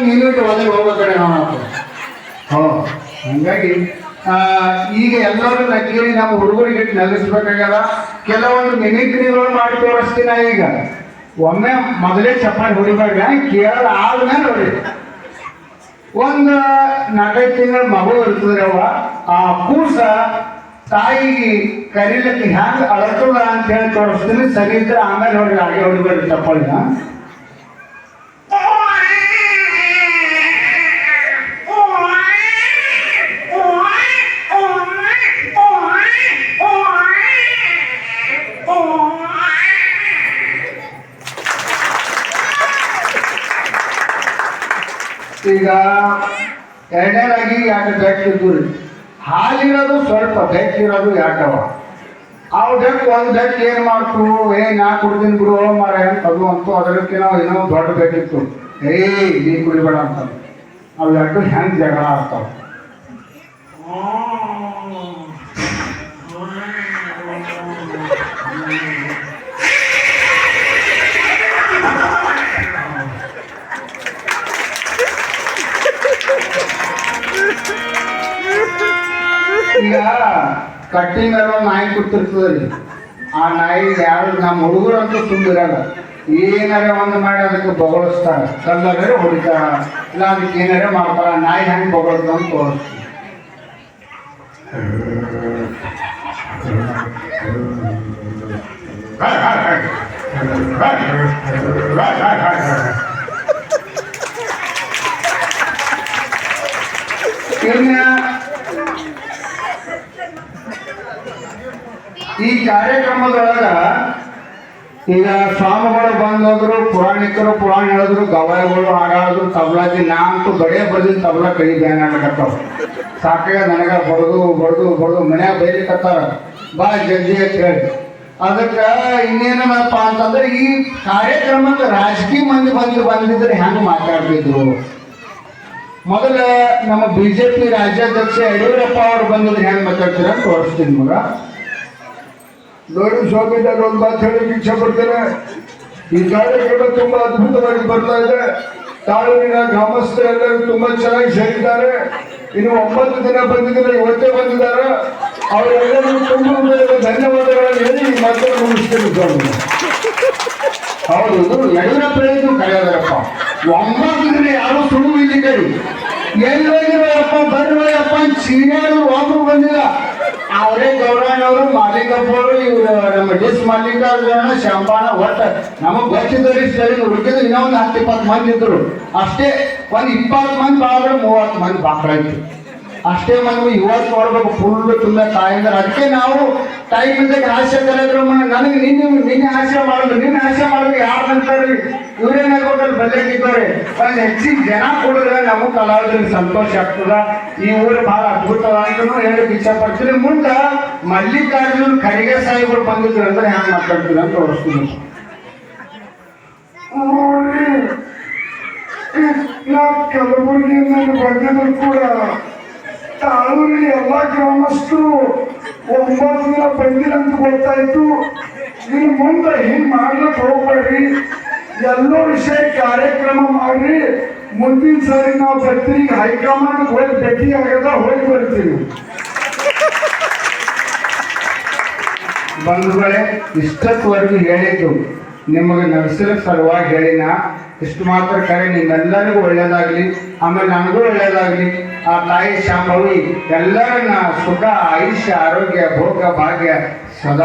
ನೀನು ಇಟ್ಟು ಒಳಗೆ ಹೋಗೋ ಕಡೆ ನಾವು ಹೋ, ಹಂಗಾಗಿ ಈಗ ಎಲ್ಲರೂ ನಕ್ಕೇಳಿ ನಮ್ಮ ಹುಡುಗರಿಗೆ ನೆಲೆಸ್ಬೇಕಾಗಲ್ಲ ಕೆಲವೊಂದು ಮಿಮಿಕ್ರಿಗಳು ಮಾಡಿ ತೋರಿಸ್ತೀನಿ ಈಗ. ಒಮ್ಮೆ ಮೊದಲೇ ಚಪ್ಪಾಳಿ ಹೊಡಿಬೇಡ ಕೇರಳ ಆದ್ಮೇಲೆ ಹೊಡಿ ಒಂದು ನಾಲ್ಕೈದು ತಿಂಗಳ ಮಗು ಇರ್ತದ್ರಿ ಅವ ಆ ಕೂಸ ತಾಯಿಗೆ ಕರಿಲಕ್ಕೆ ಹ್ಯಾಂಗ ಅಳತದ ಅಂತ ಹೇಳಿ ತೋರಿಸ್ತೀನಿ. ಸರಿ ಇದ್ರೆ ಆಮೇಲೆ ಹೊಡಿ ಹಾಗೆ ಹೊಡಿಬೇಡ್ರಿ ಚಪ್ಪಾಳಿನ. ಈಗ ಎರಡನೇದಾಗಿ ಎರಡು ಬೆಕ್ಕಿದ್ದು ಹಾಲಿರೋದು ಸ್ವಲ್ಪ ಬೆಕ್ಕಿರೋದು ಎರಡವ. ಅವು ಬೆಕ್ಕು ಒಂದು ಬೆಕ್ಕು ಏನು ಮಾಡ್ತು? ಏ, ನಾ ಕುಡ್ತೀನಿ ಬಿಡು ಮರ ಅದು ಅಂತೂ ಅದಕ್ಕೆ ನಾವು ಏನೋ ದೊಡ್ಡ ಬೇಕಿತ್ತು. ಏಯ್, ನೀ ಕುಡಿಬೇಡ ಅಂತ ಅವು ಎರಡು ಹೆಂಗೆ ಜಗಳ ಆಗ್ತಾವ? ಈಗ ಕಟ್ಟಿ ಅಲ್ಲ ನಾಯಿ ಕೂತಿರ್ತದೆ ರೀ. ಆ ನಾಯಿ ಯಾರು ನಮ್ಮ ಹುಡುಗರಂತೂ ತುಂಬಿರಲ್ಲ ಏನಾರ ಒಂದು ಮಾಡಿ ಅದಕ್ಕೆ ಬೊಗಳಿಸ್ತಾರೆ. ಕಲ್ಲರೇ ಹೊಡಿತಾರ, ಇಲ್ಲ ಅದಕ್ಕೆ ಏನಾರ ಮಾಡ್ತಾರ ನಾಯಿ ಹೆಂಗೆ ಬೊಗಳ್ತದೆ ಅಂತ ತೋರಿಸ್ತೀವಿ. ಇನ್ನ ಈ ಕಾರ್ಯಕ್ರಮದೊಳಗ ಈಗ ಸ್ವಾಮಿಗಳು ಬಂದೋದ್ರು, ಪುರಾಣಿಕರು ಪುರಾಣ ಹೇಳಿದ್ರು ಗವಾಯಿಗಳು ಹಾಡಾದ್ರು ತಬಲಾಜಿ ನಾ ಅಂತೂ ಗಡಿಯ ಬರ್ದಿನ, ತಬಲಾ ಕೈ ಬ್ಯಾನ್ ಆಗಕತ್ತಾವ ಸಾಕಾಗ ನನಗ ಬಡದು ಬಡದು ಬಡದು ಮನ್ಯಾಗ ಬೈಲಿಕತ್ತಾರ. ಬಾ ಜಲ್ದಿ ಅಂತ ಹೇಳಿ. ಅದಕ್ಕೆ ಇನ್ನೇನಪ್ಪ ಅಂತಂದ್ರೆ ಈ ಕಾರ್ಯಕ್ರಮದ ರಾಜಕೀಯ ಮಂದಿ ಬಂದು ಬಂದಿದ್ರೆ ಹೆಂಗೆ ಮಾತಾಡ್ತಿದ್ರು? ಮೊದಲ ನಮ್ಮ ಬಿಜೆಪಿ ರಾಜ್ಯಾಧ್ಯಕ್ಷ ಯಡಿಯೂರಪ್ಪ ಅವರು ಬಂದಿದ್ರೆ ಹೆಂಗ್ ಮಾತಾಡ್ತೀರ ತೋರಿಸ್ತೀನಿ ಮಗ. ನೋಡಿ ಸ್ವಾಮಿನಾಗ ಒಂದು ಮಾತು ಹೇಳಕ್ಕೆ ಇಚ್ಛೆ ಪಡ್ತೇನೆ. ಈ ಕಾರ್ಯಕ್ರಮ ತುಂಬಾ ಅದ್ಭುತವಾಗಿ ಬರ್ತಾ ಇದೆ. ತಾಲೂಕಿನ ಗ್ರಾಮಸ್ಥರೆಲ್ಲರೂ ತುಂಬಾ ಚೆನ್ನಾಗಿ ಸೇರಿದ್ದಾರೆ. ಇನ್ನು ಒಂಬತ್ತು ದಿನ ಬಂದಿದ್ದಾರೆ, ಇವತ್ತೇ ಬಂದಿದ್ದಾರೆ. ಅವರೆಲ್ಲರಿಗೂ ತುಂಬ ಧನ್ಯವಾದಗಳನ್ನು ಹೇಳಿ ಈ ಮಾತನ್ನು ಮುಗಿಸ್ತೇನೆ ಸ್ವಾಮಿ. ಹೌದು ಎಲ್ಲ ಪ್ರಯತ್ನ ಹೇಳಿದ್ರು ಕರೆಯೋದರಪ್ಪ ಒಂಬತ್ತು ದಿನ ಯಾರು ಸುಳ್ಳು ಇಲ್ಲಿ ಕೈ ಅಪ್ಪ ಬಂದಾಯಪ್ಪ ಸೀನಿಯರ್ ವಾಪು ಬಂದಿಲ್ಲ. ಗೌರವನವರು ಮಾಲೀಕಪ್ಪರು ಇವರು ನಮ್ಮ ಡಿಸ್ ಮಾಲೀಕ ಶಾಂಪಾನ ಒಟ್ಟ. ನಮಗ್ ಗೊತ್ತಿದ್ದವ್ರಿ ಸರಿ ಹುಡುಕಿದ್ರು ಇನ್ನೊಂದು ಹತ್ತು ಇಪ್ಪತ್ತು ಮಂದಿ ಇದ್ರು. ಅಷ್ಟೇ, ಒಂದ್ ಇಪ್ಪತ್ತು ಮಂದಿ ಬಾಳ್ರೆ ಮೂವತ್ತು ಮಂದಿ ಬಾಕ್ರಾಯ್ತು ಅಷ್ಟೇ ಮಗು ಇವತ್ತು ನೋಡ್ಬೇಕು ಫುಲ್ ತುಂಬ ತಾಯಿಂದ ಅದಕ್ಕೆ ನಾವು ತಾಯಿ ಇದ್ದಾಗ ಹಾಸ್ಯ ಕಾರ್ಯಕ್ರಮ ನನಗೆ ನಿನ್ನೆ ನಿನ್ನೆ ಹಾಸ್ಯ ಮಾಡೋದು, ನಿನ್ನೆ ಹಾಸ್ಯ ಮಾಡೋದು ಯಾರು ಅಂತಾರೆ? ಇವ್ರೇನಾಗ್ಬೇಕಲ್ಲಿ ಬದಲಾಗಿದ್ದಾರೆ ಒಂದು ಹೆಚ್ಚಿನ ಜನ ಕೊಡಿದ್ರೆ ನಮಗೆ ಕಲಾವಿದ್ರಿಗೆ ಸಂತೋಷ ಆಗ್ತದ. ಈ ಊರು ಬಹಳ ಅದ್ಭುತ ಅಂತ ಹೇಳಕ್ ಇಚ್ಛೆ ಪಡ್ತೀನಿ ಮುಂದೆ ಮಲ್ಲಿಕಾರ್ಜುನ್ ಖರ್ಗೆ ಸಾಹೇಬರು ಬಂದಿದ್ರು ಅಂದ್ರೆ ಹ್ಯಾಂಗ್ ಮಾತಾಡ್ತೀನಿ ಅಂತ ತೋರಿಸ್ತೀನಿ. ನಾವು ಕಲಬುರಗಿಯಿಂದ ಬಂದಿದ್ರು ಕೂಡ ತಾಳೂರಿನ ಎಲ್ಲ ಗ್ರಾಮಸ್ಥರು ಒಂಬತ್ತು ದಿನ ಬಂದಿಲ್ಲ ಅಂತ ಗೊತ್ತಾಯ್ತು. ಇನ್ನು ಮುಂದೆ ಹಿಂಗ್ ಮಾಡ್ಲಿಕ್ಕೆ ಹೋಗ್ಬೇಡ್ರಿ. ಎಲ್ಲೋ ವಿಷಯ ಕಾರ್ಯಕ್ರಮ ಮಾಡ್ರಿ. ಮುಂದಿನ ಸಾರಿ ನಾವು ಬರ್ತೀವಿ. ಹೈಕಮಾಂಡ್ ಹೋಗಿ ಭೇಟಿ ಆಗದ ಹೋಗಿ ಬರ್ತೀವಿ. ಬಂಧುಗಳೇ ಇಷ್ಟತ್ವರೆಗೂ ಹೇಳಿದ್ದು ನಿಮಗೆ ನರ್ಸರ ಸಲುವಾಗಿ ಹೇಳಿನ ಇಷ್ಟು ಮಾತ್ರ ಕರೆ. ನಿಮ್ಮೆಲ್ಲರಿಗೂ ಒಳ್ಳೇದಾಗ್ಲಿ. ಆಮೇಲೆ ನನಗೂ ಒಳ್ಳೇದಾಗ್ಲಿ. ಆ ತಾಯಿ ಶಾಂಭವಿ ಎಲ್ಲರನ್ನ ಸುಖ ಆಯುಷ್ಯ ಆರೋಗ್ಯ ಭೋಗ ಭಾಗ್ಯ ಸದಾ